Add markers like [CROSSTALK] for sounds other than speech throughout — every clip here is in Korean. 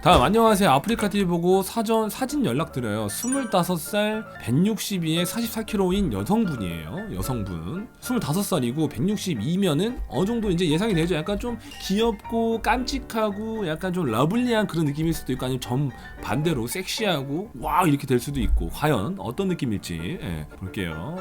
다음 안녕하세요. 아프리카 TV 보고 사전 사진 연락 드려요. 25살 162에 44kg인 여성분이에요. 여성분. 25살이고 162면은 어느 정도 이제 예상이 되죠. 약간 좀 귀엽고 깜찍하고 약간 좀 러블리한 그런 느낌일 수도 있고 아니면 전 반대로 섹시하고 와 이렇게 될 수도 있고 과연 어떤 느낌일지. 예, 볼게요.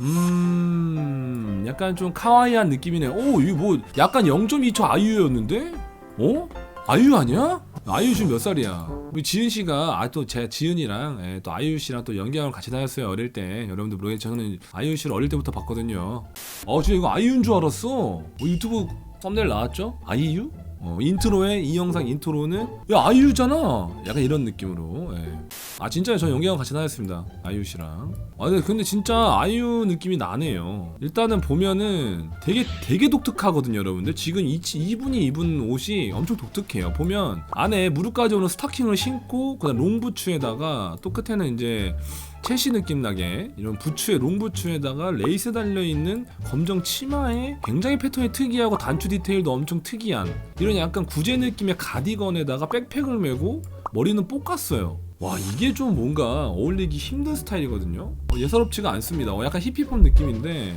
음 약간 좀 카와이한 느낌이네. 오 이거 뭐 약간 0.2초 아이유였는데? 어? 아이유 아니야? 아이유 지금 몇 살이야? 지은 씨가 아 또 제 지은이랑 예, 또 아이유 씨랑 또 연기학을 같이 다녔어요 어릴 때 여러분들 모르겠죠 저는 아이유 씨를 어릴 때부터 봤거든요 어 진짜 이거 아이유인 줄 알았어 어, 유튜브 썸네일 나왔죠? 아이유? 어, 인트로에 이 영상 인트로는 야 아이유잖아 약간 이런 느낌으로 예. 아 진짜요? 저 연기하고 같이 다녔습니다. 아이유 씨랑. 아 근데, 근데 진짜 아이유 느낌이 나네요. 일단은 보면은 되게 되게 독특하거든요 여러분들. 지금 이, 이분이 입은 옷이 엄청 독특해요. 보면 안에 무릎까지 오는 스타킹을 신고 그다음 롱부츠에다가 또 끝에는 이제 첼시 느낌 나게 이런 부츠에 롱부츠에다가 레이스 달려 있는 검정 치마에 굉장히 패턴이 특이하고 단추 디테일도 엄청 특이한 이런 약간 구제 느낌의 가디건에다가 백팩을 메고 머리는 볶았어요. 와 이게 좀 뭔가 어울리기 힘든 스타일이거든요. 어, 예사롭지가 않습니다. 어, 약간 히피팝 느낌인데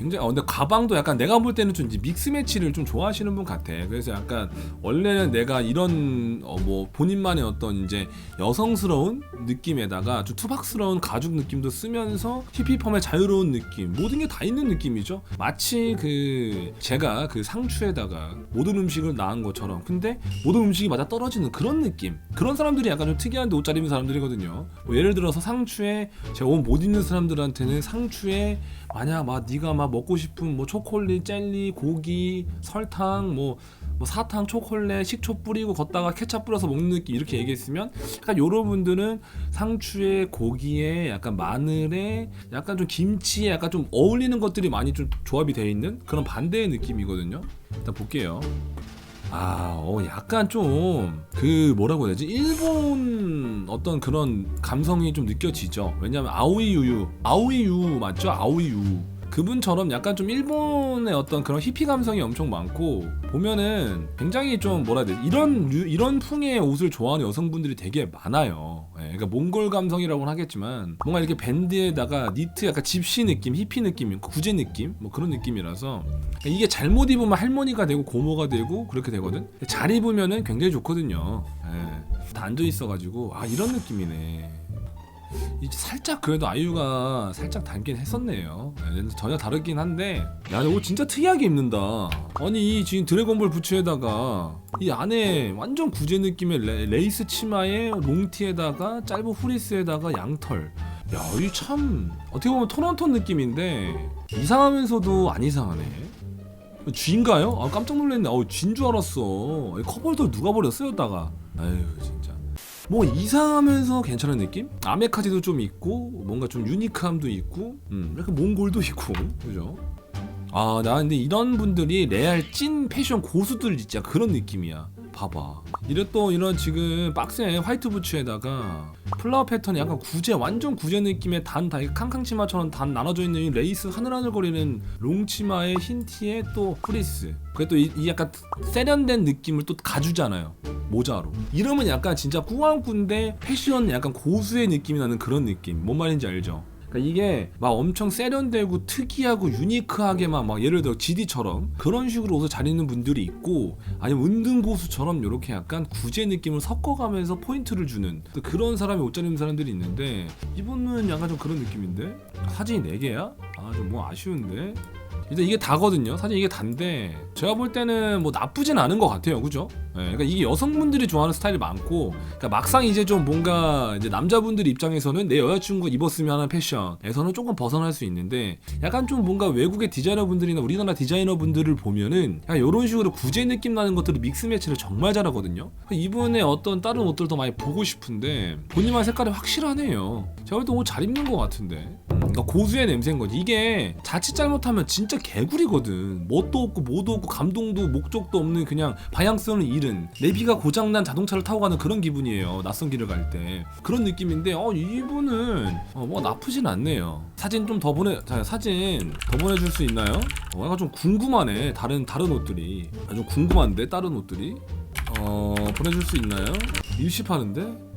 굉장히 어 근데 가방도 약간 내가 볼 때는 좀 이제 믹스 매치를 좀 좋아하시는 분 같아. 그래서 약간 원래는 내가 이런 어 뭐 본인만의 어떤 이제 여성스러운 느낌에다가 좀 투박스러운 가죽 느낌도 쓰면서 히피펌의 자유로운 느낌 모든 게 다 있는 느낌이죠. 마치 그 제가 그 상추에다가 모든 음식을 낳은 것처럼 근데 모든 음식이 맞아 떨어지는 그런 느낌. 그런 사람들이 약간 좀 특이한데 옷 잘 입는 사람들이거든요. 뭐 예를 들어서 상추에 제가 옷 못 입는 사람들한테는 상추에 만약 막 네가 막 먹고 싶은 뭐 초콜릿, 젤리, 고기, 설탕, 뭐, 뭐 사탕, 초콜릿, 식초 뿌리고 걷다가 케찹 뿌려서 먹는 느낌 이렇게 얘기했으면 약간 요런 분들은 상추에 고기에 약간 마늘에 약간 좀 김치에 약간 좀 어울리는 것들이 많이 좀 조합이 되어 있는 그런 반대의 느낌이거든요. 일단 볼게요. 아, 어, 약간 좀, 그, 뭐라고 해야 되지? 일본 어떤 그런 감성이 좀 느껴지죠. 왜냐면, 아오이 유유. 아오이 유 맞죠? 아오이 유. 그분처럼 약간 좀 일본의 어떤 그런 히피 감성이 엄청 많고 보면은 굉장히 좀 뭐라 해야 되지 이런 류- 이런 풍의 옷을 좋아하는 여성분들이 되게 많아요. 예, 그러니까 몽골 감성이라고는 하겠지만 뭔가 이렇게 밴드에다가 니트 약간 집시 느낌, 히피 느낌, 구제 느낌 뭐 그런 느낌이라서 그러니까 이게 잘못 입으면 할머니가 되고 고모가 되고 그렇게 되거든. 잘 입으면은 굉장히 좋거든요. 예. 다 앉아 있어가지고 아 이런 느낌이네. 이제 살짝 그래도 아이유가 살짝 닮긴 했었네요. 네, 전혀 다르긴 한데, 야, 옷 진짜 특이하게 입는다. 아니, 이 지금 드래곤볼 부츠에다가 이 안에 완전 구제 느낌의 레, 레이스 치마에 롱티에다가 짧은 후리스에다가 양털. 야, 이 참 어떻게 보면 톤온톤 느낌인데 이상하면서도 안 이상하네. 쥐인가요? 아 깜짝 놀랐네. 어우 쥐인 줄 알았어. 이 커버도 누가 버렸어요 다가. 아유 진짜. 뭐 이상하면서 괜찮은 느낌? 아메카지도 좀 있고 뭔가 좀 유니크함도 있고 음, 약간 몽골도 있고 그죠? 아나 근데 이런 분들이 레알 찐 패션 고수들 진짜 그런 느낌이야 봐봐. 이래 또 이런 지금 박스에 화이트 부츠에다가 플라워 패턴이 약간 구제 완전 구제 느낌의 단, 다 캉캉 치마처럼 단 나눠져 있는 이 레이스 하늘하늘 거리는 롱 치마에 흰 티에 또 프리스. 그게 또이 약간 세련된 느낌을 또 가주잖아요. 모자로. 이러면 약간 진짜 꾸안꾸인데 패션 약간 고수의 느낌이 나는 그런 느낌. 뭔 말인지 알죠? 그러니까 이게 막 엄청 세련되고 특이하고 유니크하게만 막 예를 들어 GD처럼 그런 식으로 옷을 잘 입는 분들이 있고 아니면 은둔 고수처럼 이렇게 약간 구제 느낌을 섞어가면서 포인트를 주는 또 그런 사람이 옷 잘 입는 사람들이 있는데 이분은 약간 좀 그런 느낌인데 사진이 4개야? 아 좀 뭐 아쉬운데 일단 이게 다거든요. 사실 이게 단데 제가 볼 때는 뭐 나쁘진 않은 것 같아요, 그죠? 예, 그러니까 이게 여성분들이 좋아하는 스타일이 많고, 그러니까 막상 이제 좀 뭔가 이제 남자분들 입장에서는 내 여자친구 가 입었으면 하는 패션에서는 조금 벗어날 수 있는데, 약간 좀 뭔가 외국의 디자이너분들이나 우리나라 디자이너분들을 보면은 약간 이런 식으로 구제 느낌 나는 것들을 믹스 매치를 정말 잘하거든요. 이분의 어떤 다른 옷들도 많이 보고 싶은데 본인만 색깔이 확실하네요. 제가 볼 때 옷 잘 입는 것 같은데. 그러니까 고수의 냄새인 거지. 이게 자칫 잘못하면 진짜 개구리거든. 뭣도 없고 뭐도 없고 감동도 목적도 없는 그냥 방향성을 잃은 내비가 고장난 자동차를 타고 가는 그런 기분이에요. 낯선 길을 갈 때. 그런 느낌인데 어 이분은 어, 뭐 나쁘진 않네요. 사진 좀 더 보내 자, 사진 더 보내줄 수 있나요? 어, 약간 좀 궁금하네. 다른 다른 옷들이. 아, 좀 궁금한데 다른 옷들이. 어 보내줄 수 있나요? 일시파는데?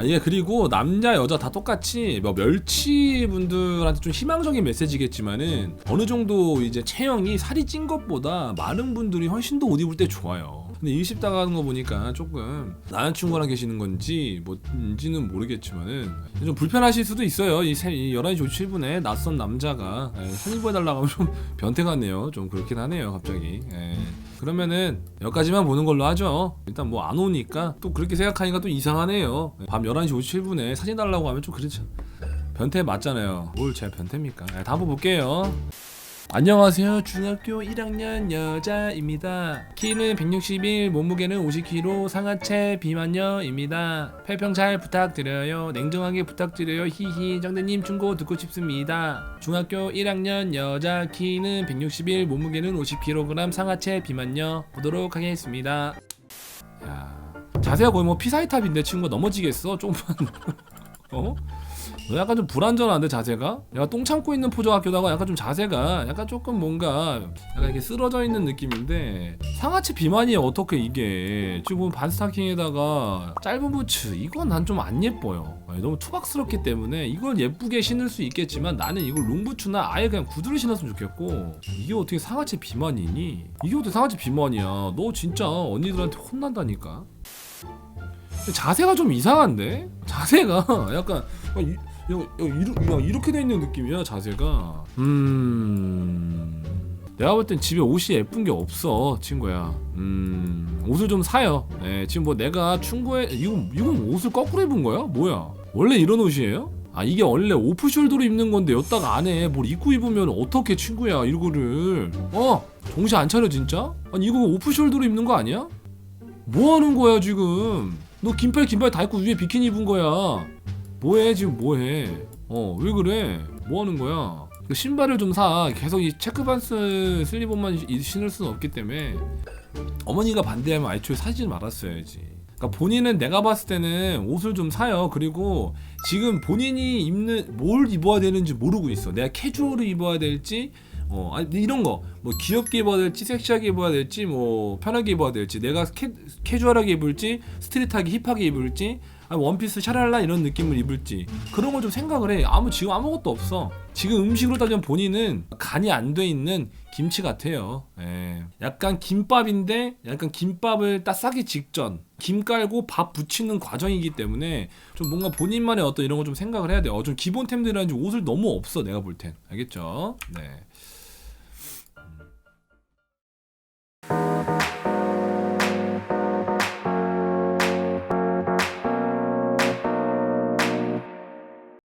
아예 그리고 남자 여자 다 똑같이 뭐 멸치 분들한테 좀 희망적인 메시지겠지만은 어느 정도 이제 체형이 살이 찐 것보다 마른 분들이 훨씬 더 옷 입을 때 좋아요. 근데 일십 당하는 거 보니까 조금 나는 친구랑 계시는 건지 뭐인지는 모르겠지만은 좀 불편하실 수도 있어요. 이, 세, 이 11시 57분에 낯선 남자가 예, 사진 보여달라고 하면 좀 변태 같네요. 좀 그렇긴 하네요 갑자기. 예. 그러면은 여기까지만 보는 걸로 하죠. 일단 뭐 안 오니까 또 그렇게 생각하니까 또 이상하네요. 밤 11시 57분에 사진 달라고 하면 좀 그렇죠. 변태 맞잖아요. 뭘 제가 변태입니까? 네, 다음 번 볼게요. 안녕하세요. 중학교 1학년 여자입니다. 키는 161, 몸무게는 50kg, 상하체 비만녀입니다. pel평 잘 부탁드려요. 냉정하게 부탁드려요. 히히. 정대님 충고 듣고 싶습니다. 중학교 1학년 여자 키는 161, 몸무게는 50kg, 상하체 비만녀 보도록 하겠습니다. 야, 자세가 거의 뭐 피사이탑인데 친구가 넘어지겠어. 조금만. [LAUGHS] 어? 너 약간 좀 불안전한데 자세가? 약간 똥 참고 있는 같기도 하고 약간 좀 자세가 약간 조금 뭔가 약간 이렇게 쓰러져 있는 느낌인데 상하체 비만이 어떻게 이게 지금 반스타킹에다가 짧은 부츠 이건 난 좀 안 예뻐요 아니, 너무 투박스럽기 때문에 이걸 예쁘게 신을 수 있겠지만 나는 이걸 롱부츠나 아예 그냥 구두를 신었으면 좋겠고 이게 어떻게 상하체 비만이니? 이게 어떻게 상하체 비만이야 너 진짜 언니들한테 혼난다니까 자세가 좀 이상한데? 자세가 [LAUGHS] 약간 야, 이, 야, 야, 이렇게 돼 있는 느낌이야 자세가 음 내가 볼 땐 집에 옷이 예쁜 게 없어 친구야 음 옷을 좀 사요 예, 지금 뭐 내가 충고해 이건 이건 옷을 거꾸로 입은 거야? 뭐야 원래 이런 옷이에요? 아 이게 원래 오프숄더로 입는 건데 여기다가 안에 뭘 입고 입으면 어떻게 친구야 이거를 어 정신 안 차려 진짜? 아니 이거 오프숄더로 입는 거 아니야? 뭐 하는 거야 지금? 너 긴팔 긴팔 다 입고 위에 비키니 입은 거야. 뭐해 지금 뭐해? 어 왜 그래? 뭐 하는 거야? 그 신발을 좀 사. 계속 이 체크반스 슬리퍼만 시- 신을 수는 없기 때문에 어머니가 반대하면 애초에 사지 말았어야지. 그러니까 본인은 내가 봤을 때는 옷을 좀 사요. 그리고 지금 본인이 입는 뭘 입어야 되는지 모르고 있어. 내가 캐주얼을 입어야 될지 어 아니 이런 거. 뭐 귀엽게 입어야 될지 섹시하게 입어야 될지 뭐 편하게 입어야 될지 내가 캐, 캐주얼하게 입을지 스트릿하게 힙하게 입을지 아니 원피스 샤랄라 이런 느낌을 입을지. 그런 걸 좀 생각을 해. 아무 지금 아무것도 없어. 지금 음식으로 따지면 본인은 간이 안 돼 있는 김치 같아요. 예. 약간 김밥인데 약간 김밥을 딱 싸기 직전 김 깔고 밥 붙이는 과정이기 때문에 좀 뭔가 본인만의 어떤 이런 거 좀 생각을 해야 돼요. 어, 좀 기본템들이라든지 옷을 너무 없어 내가 볼 땐. 알겠죠? 네